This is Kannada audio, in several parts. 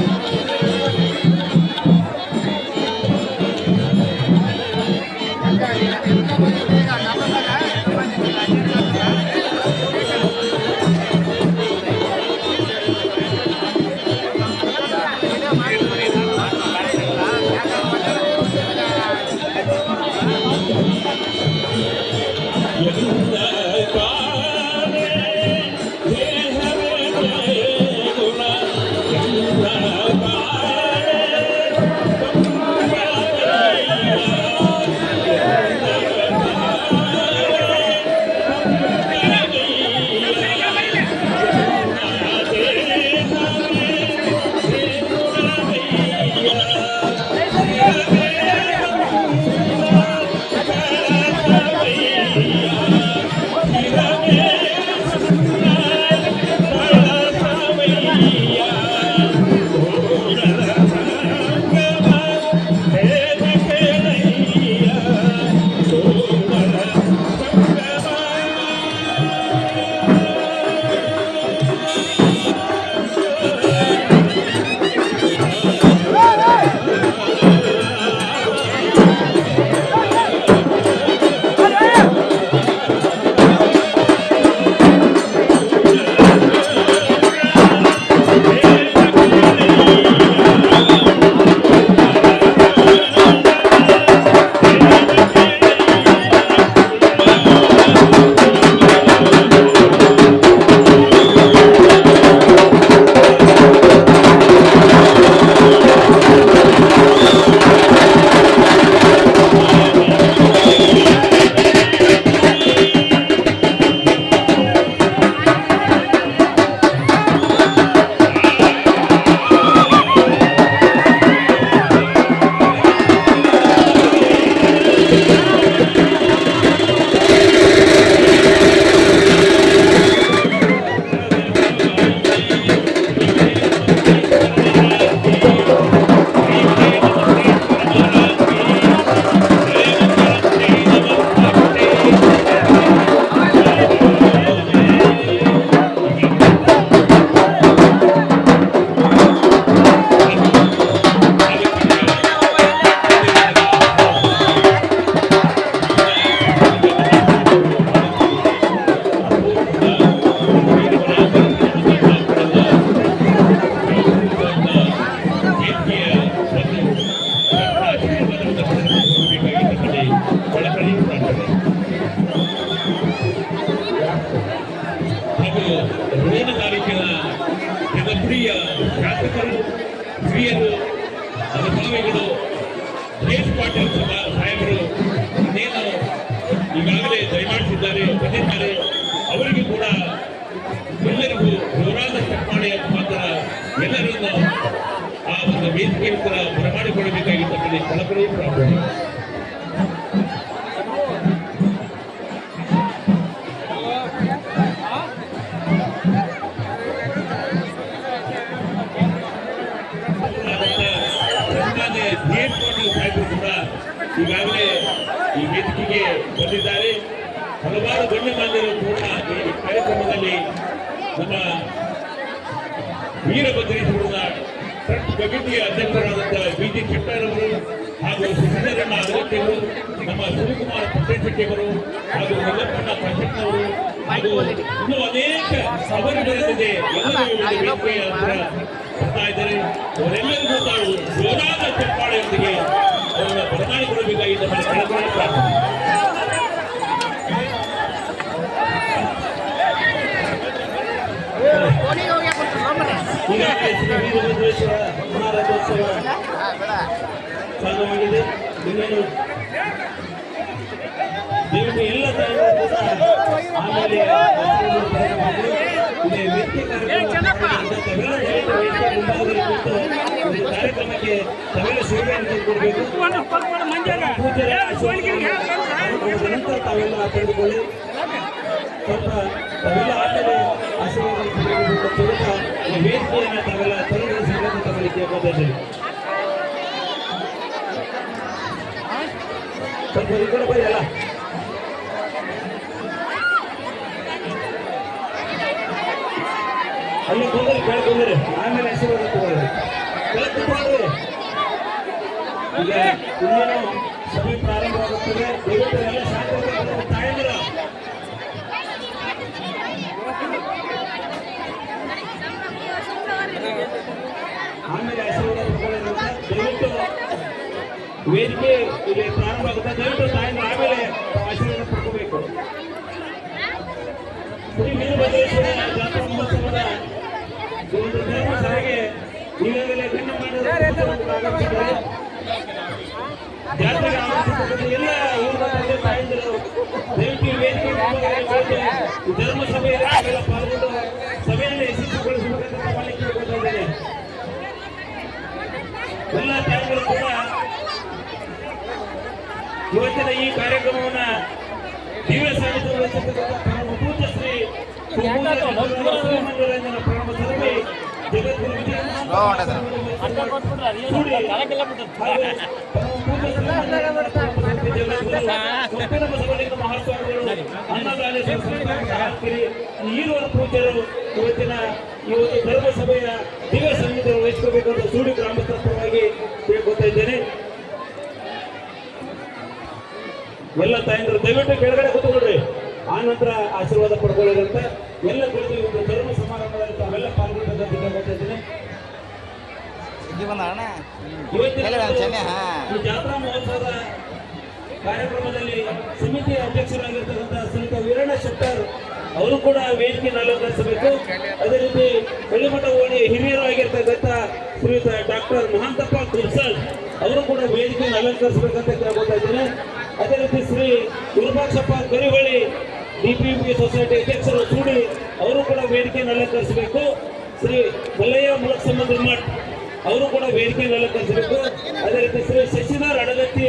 Gracias. ಶಾಸಕರು ಹಿರಿಯರು, ಅನುಭಾವಿಗಳು ಜಯೇಶ್ ಪಾಟೀಲ್ ಸಾಹೇಬರು, ಇನ್ನೇನು ಈಗಾಗಲೇ ದಯಮಾಡಿಸಿದ್ದಾರೆ, ಬಂದಿದ್ದಾರೆ. ಅವರಿಗೂ ಕೂಡ ಎಲ್ಲರಿಗೂ ಜೋರಾದ ಚಪ್ಪಾಳೆಯ ಮುಖಾಂತರ ಎಲ್ಲರನ್ನು ಆ ಒಂದು ವೇದಿಕೆ ಹತ್ರ ಬರಮಾಡಿಕೊಳ್ಳಬೇಕಾಗಿರ್ತಕ್ಕಂಥ ಕಳಕಳಿ ಪ್ರಾರ್ಥನೆ ನಮ್ಮ ವೀರಭದ್ರೇಶ್ವರದ ಟ್ರಸ್ಟ್ ಕಮಿಟಿಯ ಅಧ್ಯಕ್ಷರಾದಂತಹ ಬಿ ಜಿ ಹಾಗೂ ಸಿದ್ದರಣ್ಣ ಅಗತ್ಯವರು ನಮ್ಮ ಶಿವಕುಮಾರ ಪಟ್ಟೇಶೆಟ್ಟಿಯವರು ಹಾಗೂ ಮಲ್ಲಪ್ಪಣ್ಣ ಪಂಚಣ್ಣವರು ಹಾಗೂ ಇನ್ನೂ ಅನೇಕ ಅವರುಗಳಿದೆ ಎಲ್ಲರೂ ಬರ್ತಾ ಇದ್ದಾರೆ. ಅವರೆಲ್ಲರಿಗೂ ತಾವು ಜೋರಾದ ಚಪ್ಪಾಳೆಯೊಂದಿಗೆ ಅವರನ್ನು ಬರಮಾಡಿಕೊಳ್ಳಬೇಕಾಗಿ ನಮ್ಮ ಕೆಳಗಡೆ ಪ್ರಾರ್ಥನೆ ಈಗಾಗಲೇ ಶ್ರೀ ವೀರಭದ್ರೇಶ್ವರ ಮಹಾರಾಜೋತ್ಸವ ಚಾಲುವಾಗಿದೆ ಇನ್ನೇನು ದಯವಿಟ್ಟು ಎಲ್ಲ ತಾಯಿಗಳು ಕೂಡ ಆಮೇಲೆ ಆಶೀರ್ವಾದ ಪಡೆಯಬಹುದು. ಇದೇ ವೇದಿಕೆ ಕಾರ್ಯಕ್ರಮ ತಾವೆಲ್ಲ ದಯವಿಟ್ಟು ವೇದಿಕೆ ಮುಂಭಾಗದಲ್ಲಿ ಕೂತು ಒಂದು ಕಾರ್ಯಕ್ರಮಕ್ಕೆ ತಾವೆಲ್ಲ ಸೇವೆಯನ್ನು ಕೊಡಬೇಕು ಆಶೀರ್ವಾದ ನಂತರ ತಾವೆಲ್ಲ ಪಡೆದುಕೊಳ್ಳಿ ಆಶೀರ್ವಾದ ವೇದಿಕೆಯನ್ನು ತಗಲ ತಂಡ ಸಂಘದ ಕಡೆ ಅಲ್ಲಿ ಆಮೇಲೆ ಆಶೀರ್ವಾದ ತಗೊಳ್ಳಿ ಕೆಳಗೆ ಕುತ್ಕೊಳ್ಳಿ ಈಗ ಸಭೆ ಪ್ರಾರಂಭವಾಗುತ್ತದೆ ದಯವಿಟ್ಟು ಎಲ್ಲ ವೇದಿಕೆ ಇಲ್ಲಿ ಪ್ರಾರಂಭ ಆಗುತ್ತೆ ದಯವಿಟ್ಟು ತಾಯಂದಿರು ಆಮೇಲೆ ಆಶೀರ್ವಾದ ಪಡ್ಕೋಬೇಕು. ಶ್ರೀ ವೀರಭದ್ರೇಶ್ವರ ಜಾತ್ರಾ ಮಹೋತ್ಸವದ ಈ ಒಂದು ಧರ್ಮ ಸಭೆಗೆ ಈಗಾಗಲೇ ಗಣ್ಯ ಮಾಡಿದ್ದಾರೆ ಜಾತ್ರೆಗೆ ಆಗಮಿಸಿರ್ತಕ್ಕಂಥ ಎಲ್ಲ ಊರಿನ ತಂದೆ ತಾಯಂದಿರು, ದಯವಿಟ್ಟು ಈ ವೇದಿಕೆ ಮುಂಭಾಗದಲ್ಲಿ ಈ ಧರ್ಮ ಸಭೆಯಲ್ಲಿ ತಾವೆಲ್ಲ ಪಾಲ್ಗೊಂಡು ಸಭೆಯನ್ನು ಯಶಸ್ವಿಗೊಳಿಸಬೇಕಂತ ತಮ್ಮಲ್ಲಿ ಕೇಳ್ಕೊತಾ ಇದ್ದೇನೆ ಎಲ್ಲ ತಾಯಂದಿರು ಕೂಡ ಇವತ್ತಿನ ಈ ಕಾರ್ಯಕ್ರಮವನ್ನು ದಿವ್ಯ ಪೂಜ್ಯ ಶ್ರೀ ಜಗದ್ಗುರು ಪೂಜ್ಯರು ಇವತ್ತಿನ ಈ ಒಂದು ಧರ್ಮಸಭೆಯ ದಿವ್ಯ ಸಂಗೀತ ವಹಿಸ್ಕೋಬೇಕು ಅಂತ ಸೂಡಿ ಗ್ರಾಮಸ್ಥರ ಪರವಾಗಿ ಕೇಳ್ಕೊತಾ ಇದ್ದೇನೆ. ಎಲ್ಲ ತಾಯಂದ್ರು ದಯವಿಟ್ಟು ಕೆಳಗಡೆ ಕೂತ್ಕೊಳ್ರಿ. ಆ ನಂತರ ಆಶೀರ್ವಾದ ಪಡ್ಕೊಳ್ಳೋದಂತ ಎಲ್ಲ ಕುಳಿತು ಈ ಒಂದು ಧರ್ಮ ಸಮಾರಂಭದಲ್ಲಿ ತಾವೆಲ್ಲ ಪಾಲ್ಗೊಂಡಿದ್ದೀನಿ ಜಾತ್ರಾ ಮಹೋತ್ಸವದ ಕಾರ್ಯಕ್ರಮದಲ್ಲಿ ಸಮಿತಿ ಅಧ್ಯಕ್ಷರಾಗಿರ್ತಕ್ಕಂಥ ಶ್ರೀಯುತ ವೀರಣ್ಣ ಶೆಟ್ಟರ್ ಅವರು ಕೂಡ ವೇದಿಕೆಯನ್ನು ಅಲಂಕರಿಸಬೇಕು ಅದೇ ರೀತಿ ಬೆಳ್ಳಿಮಠ ಓಣಿ ಹಿರಿಯರಾಗಿರ್ತಕ್ಕಂಥ ಶ್ರೀಯುತ ಡಾಕ್ಟರ್ ಮಹಾಂತಪ್ಪ ಕುರ್ಸಲ್ ಅವರು ಕೂಡ ವೇದಿಕೆಯನ್ನು ಅಲಂಕರಿಸಬೇಕಂತ ಕೇಳ್ಕೊತಾ ಇದ್ದೇನೆ. ಅದೇ ರೀತಿ ಶ್ರೀ ವಿರೂಪಾಕ್ಷಪ್ಪ ಕರಿಹೊಳಿ ಡಿಪಿಪಿ ಸೊಸೈಟಿ ಅಧ್ಯಕ್ಷರು ಸೂಡಿ ಅವರು ಕೂಡ ವೇದಿಕೆಯನ್ನು ಅಲಂಕರಿಸಬೇಕು. ಶ್ರೀ ಮಲ್ಲಯ್ಯ ಸಂಬಂಧ ಮಠ್ ಅವರು ಕೂಡ ವೇದಿಕೆಯನ್ನು ಅಲಂಕರಿಸಬೇಕು. ಅದೇ ರೀತಿ ಶ್ರೀ ಶಶಿಧರ್ ಅಡಗತ್ತಿ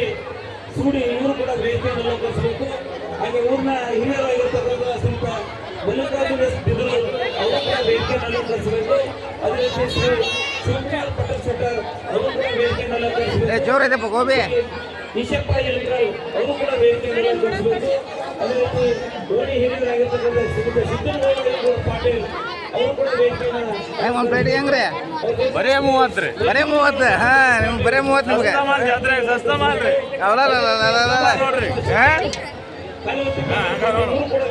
ಸೂಡಿ ಇವರು ಕೂಡ ವೇದಿಕೆಯನ್ನು ಅಲಂಕರಿಸಬೇಕು. ಹಾಗೆ ಊರಿನ ಹಿರಿಯರಾಗಿರ್ತಕ್ಕಂಥ ಶ್ರೀತ ಮಲ್ಲಿಕಾರ್ಜುನ ಬಿದರು ಅವರು ಕೂಡ ವೇದಿಕೆಯನ್ನು ಅಲಂಕರಿಸಬೇಕು. ಅದೇ ರೀತಿ ಶ್ರೀ ಶಿವಕುಮಾರ್ ಪಟೇಲ್ ಶೆಟ್ಟರ್ ಅವರು ಕೂಡ ವೇದಿಕೆಯನ್ನು ಅಲಂಕರಿಸಬೇಕು. ಈಶಪ್ಪ ಎಲ್ಕಲ್ ಅವರು ಕೂಡ ವೇದಿಕೆಗಳನ್ನು ಅದೇ ರೀತಿ ಧೋನಿ ಹಿರಿಯರಾಗಿರ್ತಕ್ಕಂಥ ಸಿದ್ಧ ಸಿದ್ದನಗೌಡ ಪಾಟೀಲ್ ಅವರು ಕೂಡ ವೇದಿಕೆಯನ್ನು ಹೆಂಗ್ ಒಂದು ಪ್ಲೇಟ್ ಹೆಂಗ್ರಿ? ಬರೇ ಮೂವತ್ತು ರೀ. ಬರೇ ಮೂವತ್ತು? ಹಾ ನಿಮ್ ಬರೇ ಮೂವತ್ತು ನಿಮ್ಗೆ. ಜಾತ್ರೆ ಸಸ್ತಾ ನೋಡ್ರಿ. ಹಾ? ಕೂಡ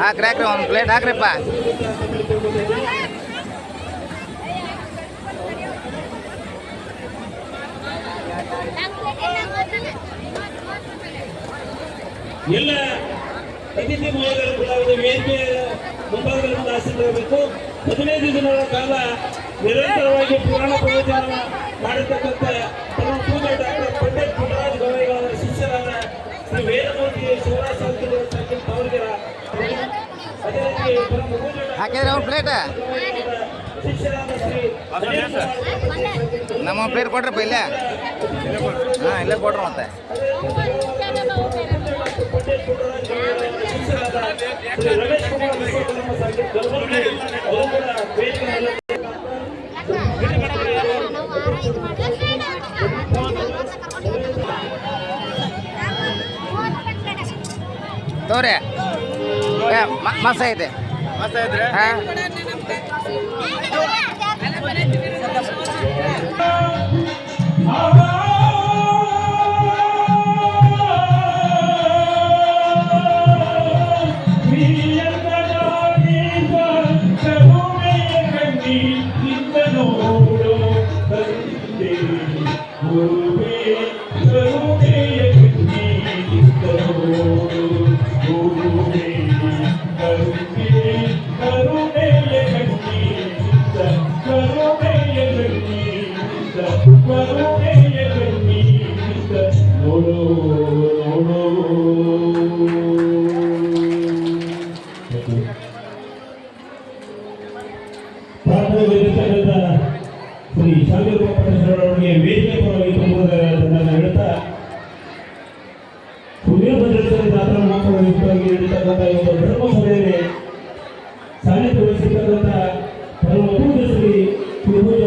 ಹಾಕ್ರಿ ಹಾಕ್ರಿ ಒಂದು ಪ್ಲೇಟ್ ಹಾಕ್ರಿಪ್ಪ. ಎಲ್ಲ ಅತಿಥಿ ಮಹಿಳೆಯರು ಕೂಡ ಒಂದು ವೇದಿಕೆಯ ಆಸೀನರಾಗಬೇಕು ಹದಿನೈದು ದಿನಗಳ ಕಾಲ ನಿರಂತರವಾಗಿ ಪುರಾಣ ಪ್ರವಚನ ಮಾಡಿರ್ತಕ್ಕಂಥ ತಮ್ಮ ಪೂಜೆ ಡಾಕ್ಟರ್ ಪಂಡಿತ್ ಪುಟ್ಟರಾಜ್ ಗವಾಯಿಗಳ ಶಿಷ್ಯರಾದ ಶ್ರೀ ವೇದಮೂರ್ತಿ ಶಿವರಾಜ ಶಾಸ್ತ್ರಿ ಅವರಿಗೆ ಅದೇ ರೀತಿ ಪೂಜೆ ಹಾಕಿದ್ರೆ ಒಂದು ಪ್ಲೇಟ್ ಶಿಷ್ಯರಾದ ಶ್ರೀ ಗಣೇಶ ಸಾಕಿನ್ ನಮ್ಮ ಪ್ಲೇಟ್ ಕೊಡ್ರಪ್ಪ ಇಲ್ಲೇ? ಹಾಂ ಇಲ್ಲೇ ಕೊಡ್ರಿ ಮತ್ತೆ. ತೋರಿ. ಮಸ್ತ್ ಐತೆ. ಮಸ್ತ್ ಐತ್ರಿ? ಹಾಂ.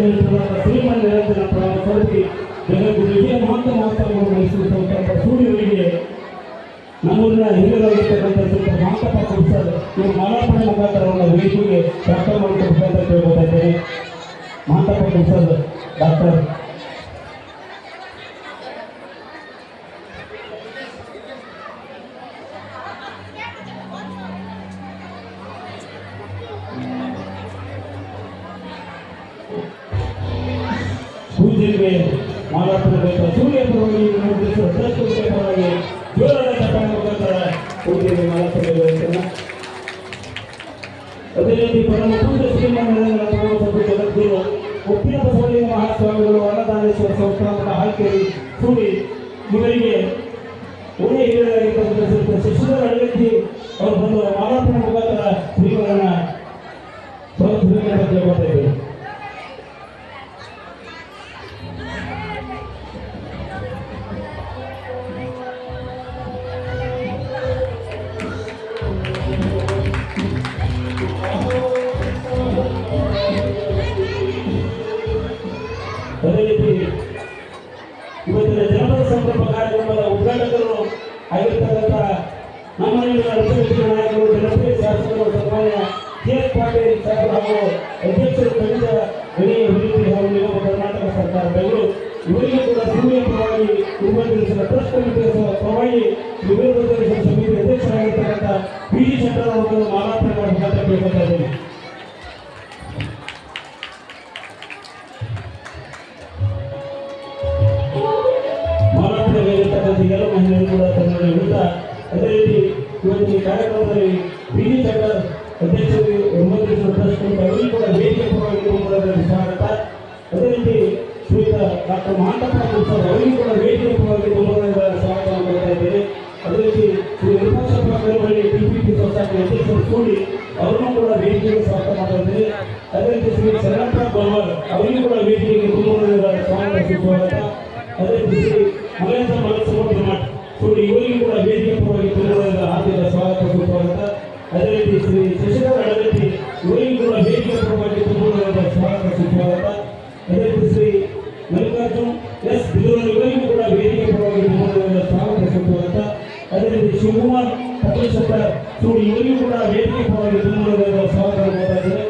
ಶ್ರೀಮನ್ ನಿರಂಜನ ಪರಮ ಸರತಿ ಜಗದ್ಗುರು ವಿಜಯ ಮಹಂತ ಮಹೋತ್ಸವವನ್ನು ನಡೆಸಿರ್ತಕ್ಕಂಥ ಸೂರ್ಯರಿಗೆ ನಮ್ಮೂರಿನ ಹಿರಿಯರಾಗಿರ್ತಕ್ಕಂಥ ಶ್ರೀ ಮಹಾಂತಪ್ಪ ಕುರ್ಸರ್ ಇವರು ಮುಖಾಂತರ ವೇದಿಕೆಗೆ ಪ್ರಾರ್ಥನೆ ಮಾಡಿಕೊಡ್ಬೇಕಂತ ಕೇಳ್ಕೊತಾ ಸರ್ ಡಾಕ್ಟರ್ ಪೂಜೆಗೆ ಮಾಲಾರ್ಪಣೆ ಸೂರ್ಯ ಪರವಾಗಿ ನೋಡಿದ ಟ್ರಸ್ಟ್ ಪರವಾಗಿ ಜೋರಾದ ಚಪ್ಪಾಳೆ ಮುಖಾಂತರ ಪೂಜೆಗೆ ಮಾಲಾರ್ಪಣೆ ವ್ಯವಸ್ಥೆಯನ್ನು ಅದೇ ರೀತಿ ಪರಮ ಪೂಜ್ಯ ಶ್ರೀಮಂತ ಜಗದ್ಗುರು ಉಪ್ಪಿನ ಬಸವಲಿಂಗ ಮಹಾಸ್ವಾಮಿಗಳು ಅನ್ನದಾನೇಶ್ವರ ಸಂಸ್ಥಾನದ ಹಾಕೇರಿ ಸೂಡಿ ಇವರಿಗೆ ಉಣೆ ಹಿರಿಯರಾಗಿರ್ತಕ್ಕಂಥ ಶಿಶುಧರ ಅಡಿಗಟ್ಟಿ ಅವರು ಬಂದು ಮಾಲಾರ್ಪಣೆ ಮುಖಾಂತರ ಶ್ರೀಗಳನ್ನ ಸ್ವಾಗತಿಸಬೇಕೆಂದು ಕೇಳ್ಕೊತಾ ಇವತ್ತಿನ ಜನಪದ ಸಂಕಲ್ಪ ಕಾರ್ಯಕ್ರಮದ ಉದ್ಘಾಟಕರು ಆಗಿರ್ತಕ್ಕಂಥ ನಮ್ಮ ರಾಜ್ಯ ನಾಯಕರು, ಜನಪ್ರಿಯ ಶಾಸಕರು, ಸನ್ಮಾನ್ಯ ಕೆ ಎಸ್ ಪಾಟೀಲ್ ಸಾಹೇಬ್ ಹಾಗೂ ಅಧ್ಯಕ್ಷರು ಖಂಡಿತ ಗಣಿ ಅಭಿವೃದ್ಧಿ ಹಾಗೂ ನಿಗಮ ಕರ್ನಾಟಕ ಸರ್ಕಾರ ಬೆಂಗಳೂರು. ಇವರಿಗೂ ಕೂಡ ಸೂರ್ಯ ಪರವಾಗಿ ಉಪನಿರ್ದೇಶನ ಟ್ರಸ್ಟ್ ಕಮಿಟಿಯ ಪರವಾಗಿ ವಿವೇಕ ಸಮಿತಿ ಅಧ್ಯಕ್ಷರಾಗಿರ್ತಕ್ಕಂಥ ಪಿ ಜಿ ಶಂಕರ ಅವರನ್ನು ಮಾರಾಟ ಕೇಳ್ಕೊತಾ ಇದ್ದೀನಿ ಕೂಡ ತನ್ನನ್ನು ಅದೇ ರೀತಿ ಇವತ್ತಿನ ಕಾರ್ಯಕ್ರಮದಲ್ಲಿ ಬಿಡಿ ತಂಡ ಅಧ್ಯಕ್ಷರು ಒಂಬತ್ತು ಟ್ರಸ್ಟ್ ಅವರಿಗೂ ಕೂಡ ವೇದಿಕೆ ಪರವಾಗಿ ಅದೇ ರೀತಿ ಶ್ರೀಯುತ ಡಾಕ್ಟರ್ ಮಹಾಂತಪ್ಪ ಸರ್ ಅವರಿಗೂ ಕೂಡ ವೇದಿಕೆ ಪರವಾಗಿ ಮೂಲದಿಂದ ಸ್ವಾಗತವನ್ನು ಇದ್ದೇನೆ ಅದೇ ರೀತಿ ಶ್ರೀ ವಿರೂಪಾಕ್ಷಪ್ಪ ಕರುಬಳ್ಳಿ ಟಿಪಿಪಿ ಸೊಸೈಟಿ ಅಧ್ಯಕ್ಷರು ಕೂಡಿ ಅವರನ್ನು ಕೂಡ ವೇದಿಕೆಗೆ ಸ್ವಾಗತ ಮಾಡ್ತಾ ಅದೇ ರೀತಿ ಶ್ರೀ ಶರಣಪ್ಪ ಬಲ್ವರ್ ಅವರಿಗೂ ಕೂಡ ವೇದಿಕೆಗೆ ತುಂಬದಿಂದ ಸ್ವಾಗತ ಅದೇ ರೀತಿ ಶ್ರೀ ಮಲೇಂದ್ರ ಮಲಸಮುದ್ರ ಮಠ ಸುಳ್ಳು ಇವರಿಗೂ ಕೂಡ ವೇದಿಕೆ ಪರವಾಗಿ ತುಂಬದಿಂದ ಹಾರ್ದಿಕ ಸ್ವಾಗತ ಸುಸ್ವಾಗತ ಅದೇ ರೀತಿ ಶ್ರೀ ಶಶಿಧರ ಅಡಗಟ್ಟಿ ಇವರಿಗೂ ಕೂಡ ವೇದಿಕೆ ಪರವಾಗಿ ತುಂಬದಿಂದ ಸ್ವಾಗತ ಸುಸ್ವಾಗತ ಅದೇ ರೀತಿ ಶ್ರೀ ಮಲ್ಲಿಕಾರ್ಜುನ್ ಎಸ್ ಬಿದೂರು ಇವರಿಗೂ ಕೂಡ ವೇದಿಕೆ ಪರವಾಗಿ ತುಂಬದಿಂದ ಸ್ವಾಗತ ಸುಸ್ವಾಗತ ಅದೇ ರೀತಿ ಶಿವಕುಮಾರ್ ಪಟೇಶ್ವರ ಸುಳ್ಳು ಇವರಿಗೂ ಕೂಡ ವೇದಿಕೆ ಪರವಾಗಿ ತುಂಬದಿಂದ ಸ್ವಾಗತ ಮಾಡ್ತಾ ಇದ್ದಾರೆ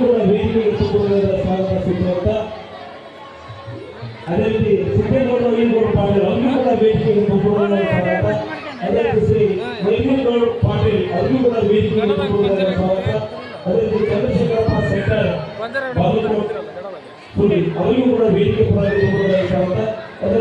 ಕೂಡ ವೇದಿಕೆ ತುಂಬದಿಂದ ಸ್ವಾಗತ ಸಿಗುವಂತ ಅದೇ ರೀತಿ ಸಿದ್ದೇಗೌಡ ವೈನಗೌಡ ಪಾಟೀಲ್ ಕೂಡ ವೇದಿಕೆ ಸ್ವಾಗತ. ಅದೇ ರೀತಿ ಪಾಟೀಲ್ ಕೂಡ ವೇದಿಕೆ ಸ್ವಾಗತ. ಅದೇ ರೀತಿ ಚಂದ್ರಶೇಖರಪ್ಪ ಅವರಿಗೂ ಕೂಡ ವೇದಿಕೆ ಪರವಾಗಿ ಸ್ವಾಗತ. ಅದೇ